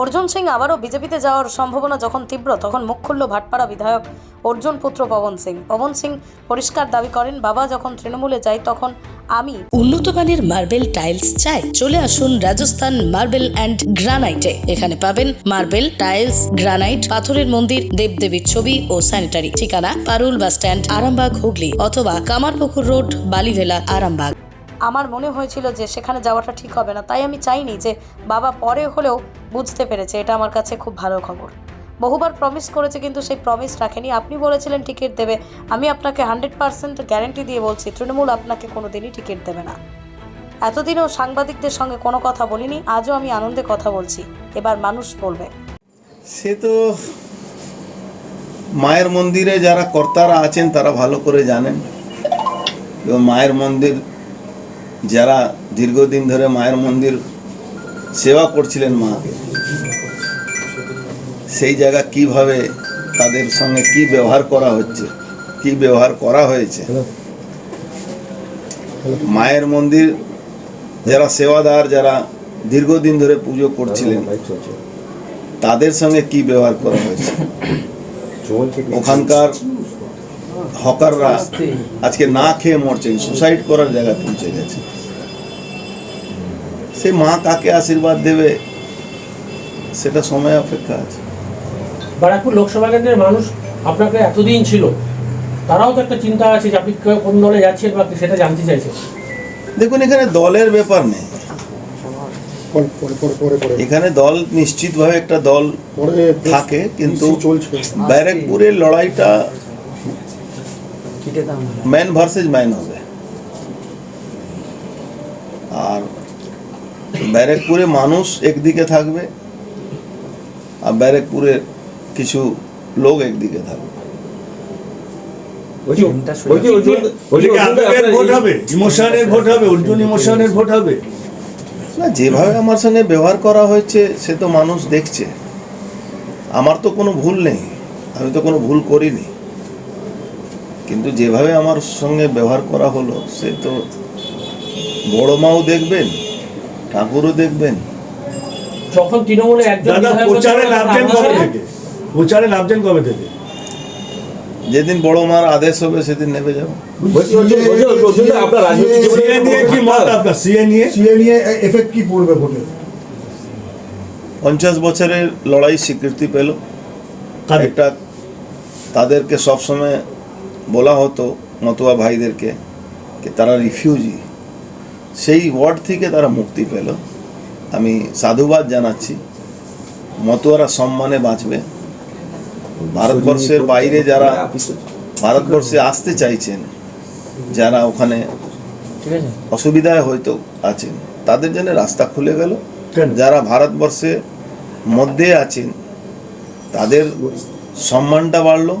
অর্জুন সিং আবারও বিজেপিতে যাওয়ার সম্ভাবনা যখন তীব্র, তখন মুখ খুলল ভাটপাড়া বিধায়ক অর্জুন পুত্র পবন সিং। পবন সিং পরিষ্কার দাবি করেন, বাবা যখন তৃণমূলে যায় তখন আমি উন্নত মানের মার্বেল টাইলস চাই। চলে আসুন রাজস্থান মার্বেল অ্যান্ড গ্রানাইটে। এখানে পাবেন মার্বেল টাইলস, গ্রানাইট, পাথরের মন্দির, দেবদেবীর ছবি ও স্যানিটারি। ঠিকানা পারুল বাস স্ট্যান্ড আরামবাগ, হুগলি অথবা কামারপুকুর রোড, বালিভেলা, আরামবাগ। আমার মনে হয়েছিল যে সেখানে যাওয়াটা ঠিক হবে না। তাই আমি চাইনি যে বাবা পরে হলেও বুঝতে পেরেছে। এটা আমার কাছে খুব ভালো খবর। বহুবার প্রমিস করেছে কিন্তু সেই প্রমিস রাখেনি। আপনি বলেছিলেন টিকিট দেবে। আমি আপনাকে হান্ড্রেড পার্সেন্ট গ্যারেন্টি দিয়ে বলছি, তৃণমূল আপনাকে কোনো দিনই টিকিট দেবে না। এতদিনও সাংবাদিকদের সঙ্গে কোনো কথা বলিনি, আজও আমি আনন্দে কথা বলছি। এবার মানুষ বলবে। সে তো মায়ের মন্দিরে যারা কর্তারা আছেন, তারা ভালো করে জানেন। মায়ের মন্দির যারা দীর্ঘদিন ধরে মায়ের মন্দির সেবা করছিলেন মা সেই জায়গা কীভাবে তাদের সঙ্গে কি ব্যবহার করা হচ্ছে কি ব্যবহার করা হয়েছে? মায়ের মন্দির যারা সেবাদার যারা দীর্ঘদিন ধরে পুজো করছিলেন তাদের সঙ্গে কি ব্যবহার করা হয়েছে? ওখানকার হকাররা আজকে না খেয়ে মরছেন সুসাইড করার জায়গায় পৌঁছে গেছে। সে মা কাকে আশীর্বাদ দেবে সেটা সময় অপেক্ষা আছে। ব্যারাকপুর লোকসভা কেন্দ্রের মানুষ আপনাকে এতদিন ছিল তারাও তো একটা চিন্তা আছে যে আপনি কোন দলে যাচ্ছেন বা সেটা জানতে চাইছে দেখুন এখানে দলের ব্যাপার নেই। এখানে দল নিশ্চিতভাবে একটা দল থাকে কিন্তু ব্যারাকপুরের লড়াইটা ম্যান ভার্সেস ম্যান হবে। আর ব্যারাকপুরে মানুষ একদিকে থাকবে আর ব্যারাকপুরের কিছু লোক একদিকে থাকবে। ভোট হবে ইমোশনের ভোট হবে অর্জুন ইমোশনের ভোট হবে। না যেভাবে আমার সঙ্গে ব্যবহার করা হয়েছে সে তো মানুষ দেখছে। আমার তো কোনো ভুল নেই আমি তো কোনো ভুল করিনি। কিন্তু যেভাবে আমার সঙ্গে ব্যবহার করা হলো সে তো বড় মাও দেখবেন ঠাকুরও দেখবেন। যখন তৃণমূলে একজন প্রচারে নামছেন কবে থেকে? প্রচারে নামছেন কবে থেকে? যেদিন বড় মার আদেশ হবে সেদিন নেমে যাব। নিয়ে কি মত আপনার? সিএ নিয়ে? সিএ নিয়ে এফেক্ট কি পড়বে ভোটে? পঞ্চাশ বছরের লড়াই স্বীকৃতি পেল? একটা তাদেরকে সবসময় বলা হতো মতুয়া ভাইদেরকে যে তারা রিফিউজি সেই ওয়ার্ড থেকে তারা মুক্তি পেল। আমি সাধুবাদ জানাচ্ছি। মতুয়ারা সম্মানে বাঁচবে। ভারতবর্ষের বাইরে যারা ভারতবর্ষে আসতে চাইছেন যারা ওখানে অসুবিধায় হয়তো আছেন তাদের জন্য রাস্তা খুলে গেল। যারা ভারতবর্ষে মধ্যে আছেন তাদের সম্মানটা বাড়লো।